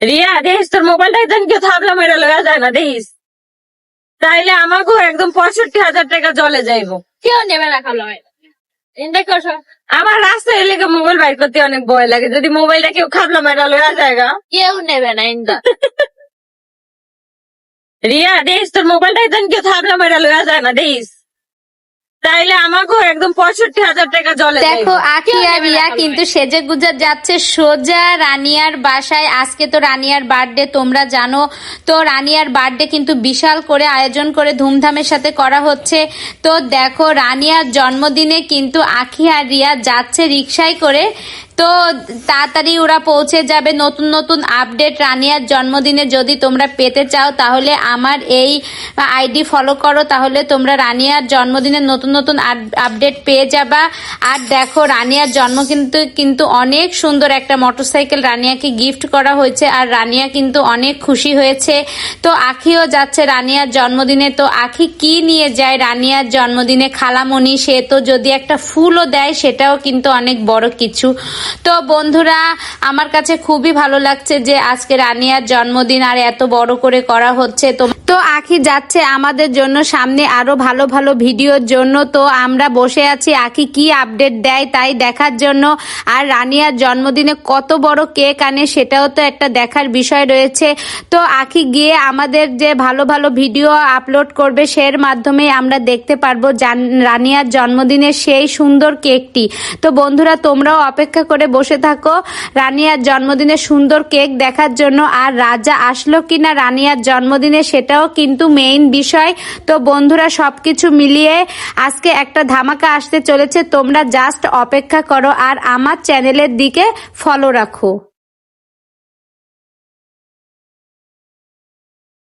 রিয়া দেখিস তোর মোবাইলটা একদম কেউ থাবলা মেরে লয়া যায় না দেখিস? তাইলে আমাকেও একদম পঁয়ষট্টি হাজার টাকা জলে যাইবো। কেউ নেবে না করছ আমার রাস্তায় এলাকা মোবাইল বাইর করতে অনেক ভয় লাগে যদি মোবাইলটা কেউ খাবলা মেরা লয়া যায় গা। কেউ নেবে না এনটা রিয়া দেখিস তোর মোবাইলটা একদম কেউ থাবলা মেরা লয়া যায় না দেখিস? তাইলে আমাকেও একদম পঁয়ষট্টি হাজার টাকা জলে দেখো আখি আর রিয়া কিন্তু সেজে গুজার যাচ্ছে সোজা রানিয়ার বাসায়। আজকে তো রানিয়ার বার্থডে তোমরা জানো। তো রানিয়ার বার্থডে কিন্তু বিশাল করে আয়োজন করে ধুমধামের সাথে করা হচ্ছে। তো দেখো রানিয়ার জন্মদিনে কিন্তু আখি আর রিয়া যাচ্ছে রিক্সায় করে। তো তাড়াতাড়ি ওরা পৌঁছে যাবে। নতুন নতুন আপডেট রানিয়ার জন্মদিনে যদি তোমরা পেতে চাও, তাহলে আমার এই আইডি ফলো করো, তাহলে তোমরা রানিয়ার জন্মদিনের নতুন নতুন আপডেট পেয়ে যাবা। আর দেখো, রানিয়ার জন্ম কিন্তু কিন্তু অনেক সুন্দর একটা মোটরসাইকেল রানিয়াকে গিফট করা হয়েছে, আর রানিয়া কিন্তু অনেক খুশি হয়েছে। তো আখিও যাচ্ছে রানিয়ার জন্মদিনে। তো আখি কি নিয়ে যায় রানিয়ার জন্মদিনে? খালামণি, সে তো যদি একটা ফুলও দেয়, সেটাও কিন্তু অনেক বড় কিছু। তো বন্ধুরা, আমার কাছে খুবই ভালো লাগছে যে আজকে রানিয়ার জন্মদিন আর এত বড় করে করা হচ্ছে। তো তো আখি যাচ্ছে আমাদের জন্য সামনে আরও ভালো ভালো ভিডিওর জন্য। তো আমরা বসে আছি, আখি কি আপডেট দেয় তাই দেখার জন্য। আর রানিয়ার জন্মদিনে কত বড় কেক আনে সেটাও তো একটা দেখার বিষয় রয়েছে। তো আখি গিয়ে আমাদের যে ভালো ভালো ভিডিও আপলোড করবে সের মাধ্যমে আমরা দেখতে পারব রানিয়ার জন্মদিনের সেই সুন্দর কেকটি তো বন্ধুরা, তোমরাও অপেক্ষা করে বসে থাকো রানিয়ার জন্মদিনে সুন্দর কেক দেখার জন্য। আর রাজা আসলো কিনা রানিয়ার জন্মদিনে সেটাও কিন্তু মেইন বিষয়, তো বন্ধুরা সবকিছু মিলিয়ে আজকে একটা ধামাকা আসতে চলেছে। তোমরা জাস্ট অপেক্ষা করো আর আমার চ্যানেলের দিকে ফলো রাখো।